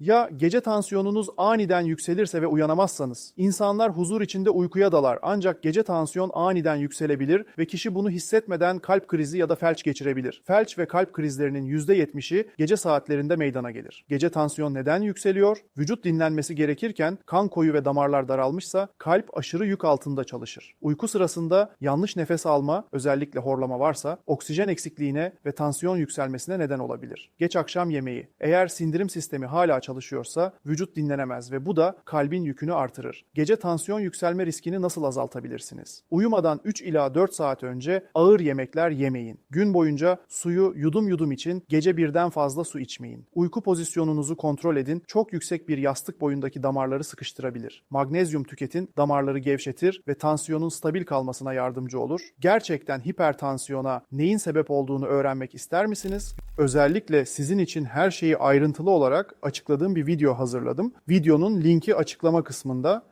Ya gece tansiyonunuz aniden yükselirse ve uyanamazsanız? İnsanlar huzur içinde uykuya dalar ancak gece tansiyon aniden yükselebilir ve kişi bunu hissetmeden kalp krizi ya da felç geçirebilir. Felç ve kalp krizlerinin %70'i gece saatlerinde meydana gelir. Gece tansiyon neden yükseliyor? Vücut dinlenmesi gerekirken kan koyu ve damarlar daralmışsa kalp aşırı yük altında çalışır. Uyku sırasında yanlış nefes alma, özellikle horlama varsa oksijen eksikliğine ve tansiyon yükselmesine neden olabilir. Geç akşam yemeği. Eğer sindirim sistemi hala çalışıyorsa vücut dinlenemez ve bu da kalbin yükünü artırır. Gece tansiyon yükselme riskini nasıl azaltabilirsiniz? Uyumadan 3 ila 4 saat önce ağır yemekler yemeyin. Gün boyunca suyu yudum yudum için gece birden fazla su içmeyin. Uyku pozisyonunuzu kontrol edin. Çok yüksek bir yastık boyundaki damarları sıkıştırabilir. Magnezyum tüketin, damarları gevşetir ve tansiyonun stabil kalmasına yardımcı olur. Gerçekten hipertansiyona neyin sebep olduğunu öğrenmek ister misiniz? Özellikle sizin için her şeyi ayrıntılı olarak açıkladığım bir video hazırladım. Videonun linki açıklama kısmında.